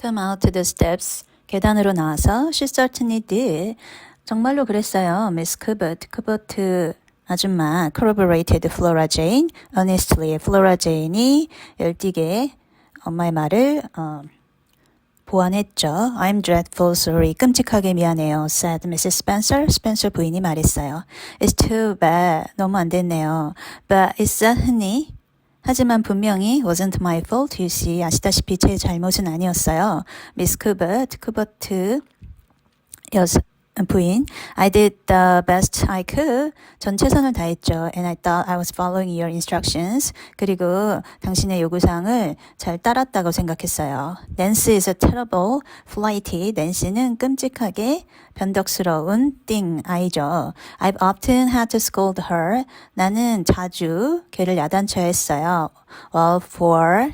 come out to the steps. 계단으로 나와서 she certainly did. 정말로 그랬어요. Miss Cubitt, Cubitt 아줌마 corroborated Flora Jane. Honestly, Flora Jane이 열띠게 엄마의 말을 어, 보완했죠. I'm dreadful sorry. 끔찍하게 미안해요. said Mrs. Spencer. 스펜서 부인이 말했어요. It's too bad. 너무 안 됐네요. But it's certainly 하지만 분명히 wasn't my fault, see. 아시다시피 제 잘못은 아니었어요. Miss Cubitt, Cubitt 여사, 부인, I did the best I could. 전 최선을 다했죠. And I thought I was following your instructions. 그리고 당신의 요구사항을 잘 따랐다고 생각했어요. Nancy is a terrible, flighty. 낸시는 끔찍하게 변덕스러운 띵 아이죠. I've often had to scold her. 나는 자주 걔를 야단쳐야 했어요. Well, for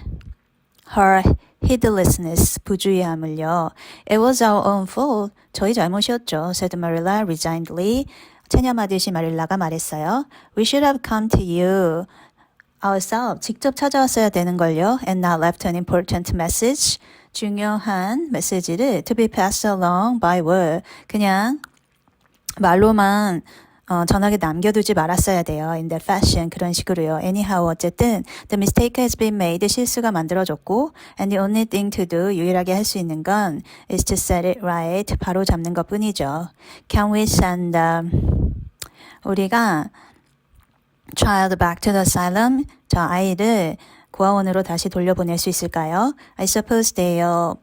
her heedlessness, 부주의함을요. It was our own fault. 저희 잘못이었죠. said Marilla resignedly. 체념하듯이 마릴라가 말했어요. We should have come to you ourselves. 직접 찾아왔어야 되는 걸요. And not left an important message. 중요한 메시지를 to be passed along by word. 그냥 말로만 어, 전화기 남겨두지 말았어야 돼요. In that fashion. 그런 식으로요. Anyhow, 어쨌든, the mistake has been made. 실수가 만들어졌고, and the only thing to do, 유일하게 할 수 있는 건, is to set it right. 바로 잡는 것 뿐이죠. Can we send, um, 우리가, child back to the asylum? 저 아이를 고아원으로 다시 돌려보낼 수 있을까요? I suppose they'll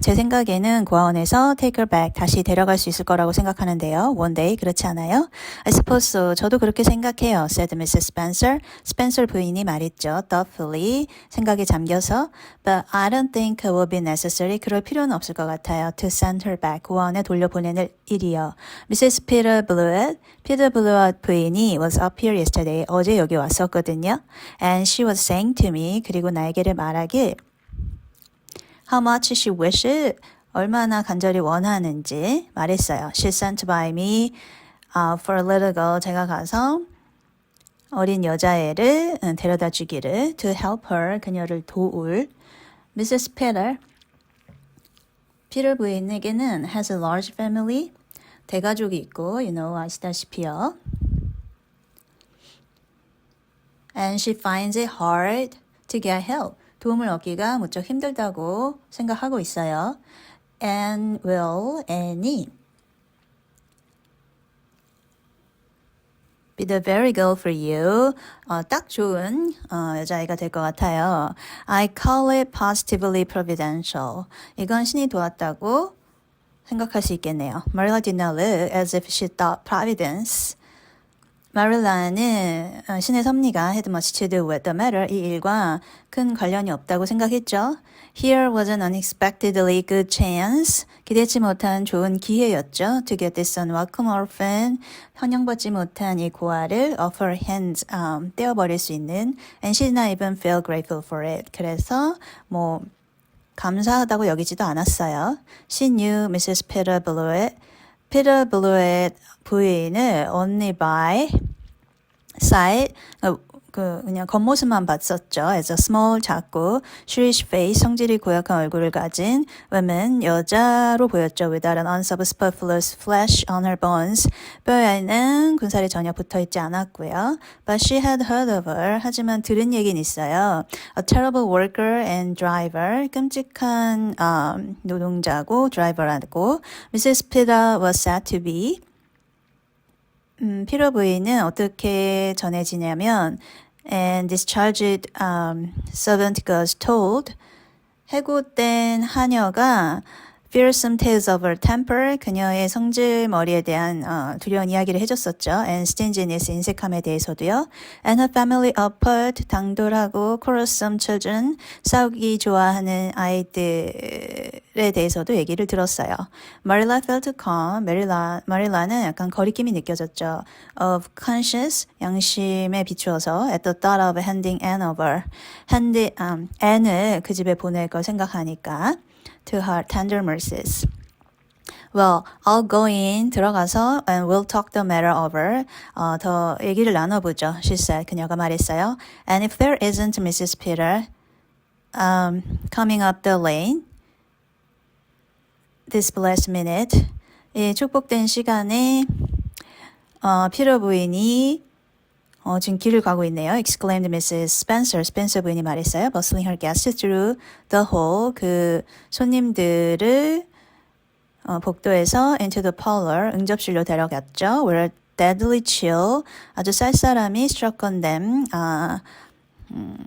제 생각에는 고아원에서 take her back 다시 데려갈 수 있을 거라고 생각하는데요. One day 그렇지 않아요? I suppose so. 저도 그렇게 생각해요. said Mrs. Spencer. 스펜서 부인이 말했죠. thoughtfully 생각에 잠겨서 but I don't think it will be necessary. 그럴 필요는 없을 것 같아요. to send her back 고아원에 돌려보내는 일이요. Mrs. Peter Blewett Peter Blewett 부인이 was up here yesterday. 어제 여기 왔었거든요. And she was saying to me 그리고 나에게를 말하길 how much she wishes 얼마나 간절히 원하는지 말했어요. She sent by me uh, for a little girl. 제가 가서 어린 여자애를 음, 데려다 주기를 to help her 그녀를 도울 Mrs. Peter 피터 부인에게는 has a large family 대가족이 있고 you know 아시다시피요. And she finds it hard to get help. 도움을 얻기가 무척 힘들다고 생각하고 있어요. And will any be the very girl for you? 어, 딱 좋은 어, 여자아이가 될 것 같아요. I call it positively providential. 이건 신이 도왔다고 생각할 수 있겠네요. Marilla did not look as if she thought providence 마릴라는 어, 신의 섭리가 had much to do with the matter 이 일과 큰 관련이 없다고 생각했죠. Here was an unexpectedly good chance. 기대치 못한 좋은 기회였죠. To get this unwelcome orphan. 환영받지 못한 이 고아를 off her hands um, 떼어버릴 수 있는 and she did not even feel grateful for it. 그래서 뭐 감사하다고 여기지도 않았어요. She knew Mrs. Peter Blewett 피터 블루의 부인을 only by sight 그 그냥 겉모습만 봤었죠. as a small 작고 shrewish face 성질이 고약한 얼굴을 가진 woman 여자로 보였죠. without an superfluous flesh on her bones 뼈에는 군살이 전혀 붙어 있지 않았고요. But she had heard of her. 하지만 들은 얘기는 있어요. A terrible worker and driver 끔찍한 um, 노동자고 드라이버라고 Mrs. Peter was said to be 음, 피로 부인은 어떻게 전해지냐면 and discharged um, servant girls told 해고된 하녀가 fearsome tales of her temper 그녀의 성질머리에 대한 어, 두려운 이야기를 해줬었죠. and stinginess 인색함에 대해서도요. and her family apart 당돌하고 quarrelsome children 싸우기 좋아하는 아이들에 대해서도 얘기를 들었어요. Marilla felt calm. 마릴라 마릴라는 약간 거리낌이 느껴졌죠. of conscience 양심에 비추어서 at the thought of handing Anne over hand um, Anne을 그 집에 보낼 걸 생각하니까. To her tender mercies. Well, I'll go in 들어가서 and we'll talk the matter over. 어, 더 얘기를 나눠보죠. She said. 그녀가 말했어요. And if there isn't Mrs. Peter um, coming up the lane, this blessed minute. 이 축복된 시간에 어, 피터 부인이 어, 지금 길을 가고 있네요. exclaimed Mrs. Spencer. 스펜서 부인이 말했어요. bustling her guests through the hall. 그 손님들을 어, 복도에서 into the parlor, 응접실로 데려갔죠. where a deadly chill, 아주 쌀쌀함이 struck on them. 아, 음,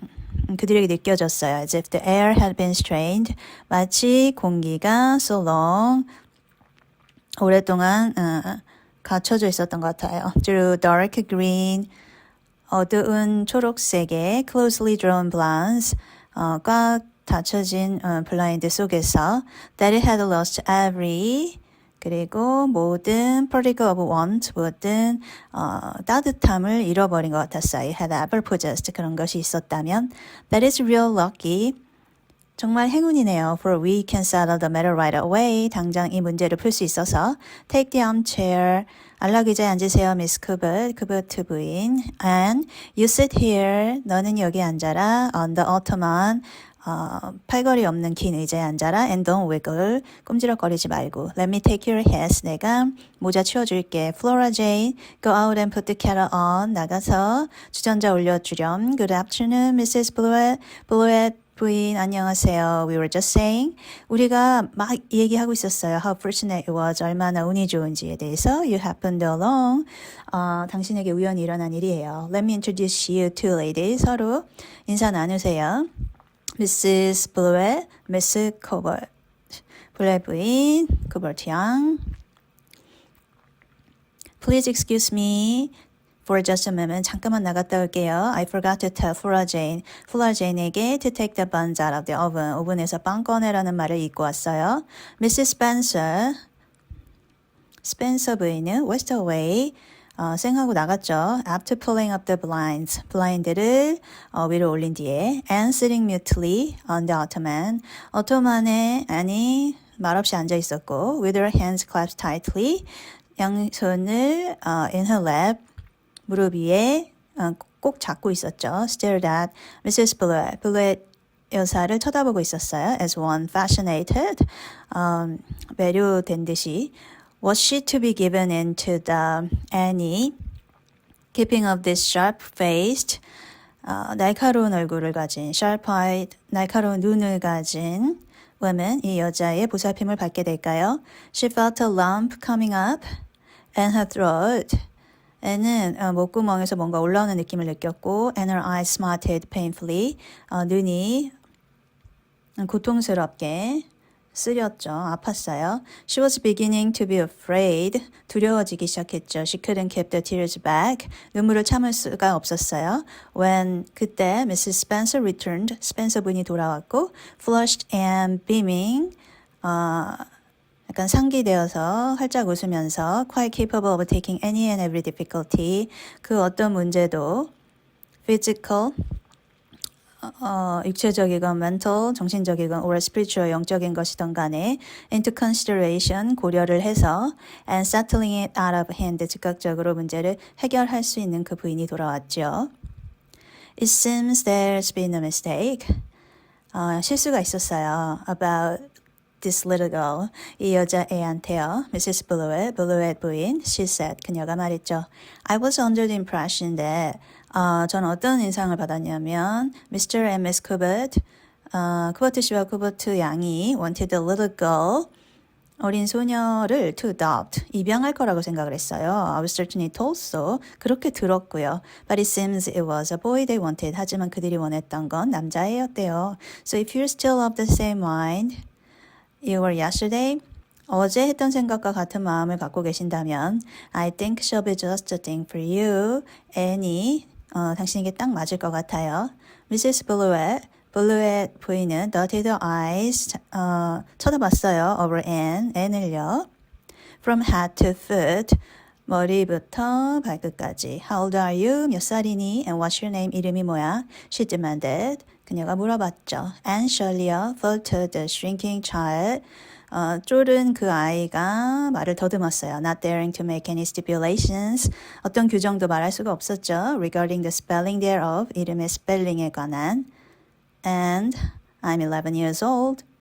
그들에게 느껴졌어요. as if the air had been strained. 마치 공기가 so long, 오랫동안 어, 갇혀져 있었던 것 같아요. through dark green, 어두운 초록색의 closely drawn blinds, 어, 꽉 닫혀진 어, 블라인드 속에서 that it had lost every 그리고 모든 particle of warmth, 모든 어, 따뜻함을 잃어버린 것 같았어요. Had ever possessed 그런 것이 있었다면 that is real lucky. 정말 행운이네요. For we can settle the matter right away. 당장 이 문제를 풀 수 있어서 take the armchair. 안락 의자에 앉으세요, Miss Cubitt, 쿠버트 부인. And you sit here. 너는 여기 앉아라. On the ottoman. 어, 팔걸이 없는 긴 의자에 앉아라. And don't wiggle. 꼼지락거리지 말고. Let me take your hats. 내가 모자 치워줄게. Flora Jane, go out and put the kettle on. 나가서 주전자 올려주렴. Good afternoon, Mrs. Blewett. Blewett 부인 안녕하세요. We were just saying 우리가 막 얘기하고 있었어요. How fortunate it was. 얼마나 운이 좋은지에 대해서 You happened along. 어, 당신에게 우연히 일어난 일이에요. Let me introduce you two ladies. 서로 인사 나누세요. Mrs. Blewett, Miss Cobalt. 블레 부인, 코버트 양. Please excuse me. For just a moment, 잠깐만 나갔다 올게요. I forgot to tell Flora Jane. Flora Jane에게 to take the buns out of the oven. 오븐에서 빵 꺼내라는 말을 잊고 왔어요. Mrs. Spencer. 스펜서 부인은 whisked away. 어, 쌩하고 나갔죠. After pulling up the blinds. 블라인드를 어, 위로 올린 뒤에 and sitting mutely on the ottoman. 어토만에 아니 말없이 앉아 있었고 with her hands clasped tightly. 양손을 어, in her lap. 무릎 위에 어, 꼭 잡고 있었죠. Stared at Mrs. Blewett. Blewett 여사를 쳐다보고 있었어요. As one fascinated, um, 매료된 듯이. Was she to be given into the Annie? Keeping of this sharp-faced, 어, 날카로운 얼굴을 가진 sharp-eyed, 날카로운 눈을 가진 woman, 이 여자의 보살핌을 받게 될까요? She felt a lump coming up in her throat. 애는 어, 목구멍에서 뭔가 올라오는 느낌을 느꼈고 and her eyes smarted painfully. 어, 눈이 고통스럽게 쓰렸죠. 아팠어요. She was beginning to be afraid. 두려워지기 시작했죠. She couldn't keep the tears back. 눈물을 참을 수가 없었어요. When 그때 Mrs. Spencer returned. 스펜서 분이 돌아왔고 flushed and beaming. 어, 약간 상기되어서 활짝 웃으면서 quite capable of taking any and every difficulty. 그 어떤 문제도 physical 어, 육체적이건 mental, 정신적이건 or spiritual, 영적인 것이든 간에 into consideration, 고려를 해서 and settling it out of hand, 즉각적으로 문제를 해결할 수 있는 그 부인이 돌아왔죠. It seems there's been a mistake. 어, 실수가 있었어요. About this little girl. 이 여자애한테요. Mrs. Blewett, Blewett 부인, she said. 그녀가 말했죠. I was under the impression that 어, 전 어떤 인상을 받았냐면 Mr. and Miss Cubitt, 어, 쿠버트 씨와 쿠버트 양이 wanted a little girl, 어린 소녀를 to adopt, 입양할 거라고 생각을 했어요. I was certainly told so. 그렇게 들었고요. But it seems it was a boy they wanted. 하지만 그들이 원했던 건 남자애였대요. So if you're still of the same mind you were yesterday, 어제 했던 생각과 같은 마음을 갖고 계신다면 I think she'll be just the thing for you. Annie, 어, 당신에게 딱 맞을 것 같아요. Mrs. Blewett, Blewett 부인은 dotted her eyes 어, 쳐다봤어요. over Anne, Anne을요. From head to foot, 머리부터 발끝까지. How old are you? 몇 살이니? And what's your name? 이름이 뭐야? She demanded. 그녀가 물어봤죠. Anne Shirley요, faltered the shrinking child. 어, 쫄은 그 아이가 말을 더듬었어요. Not daring to make any stipulations. 어떤 규정도 말할 수가 없었죠. Regarding the spelling thereof. 이름의 스펠링에 관한. And I'm 11 years old.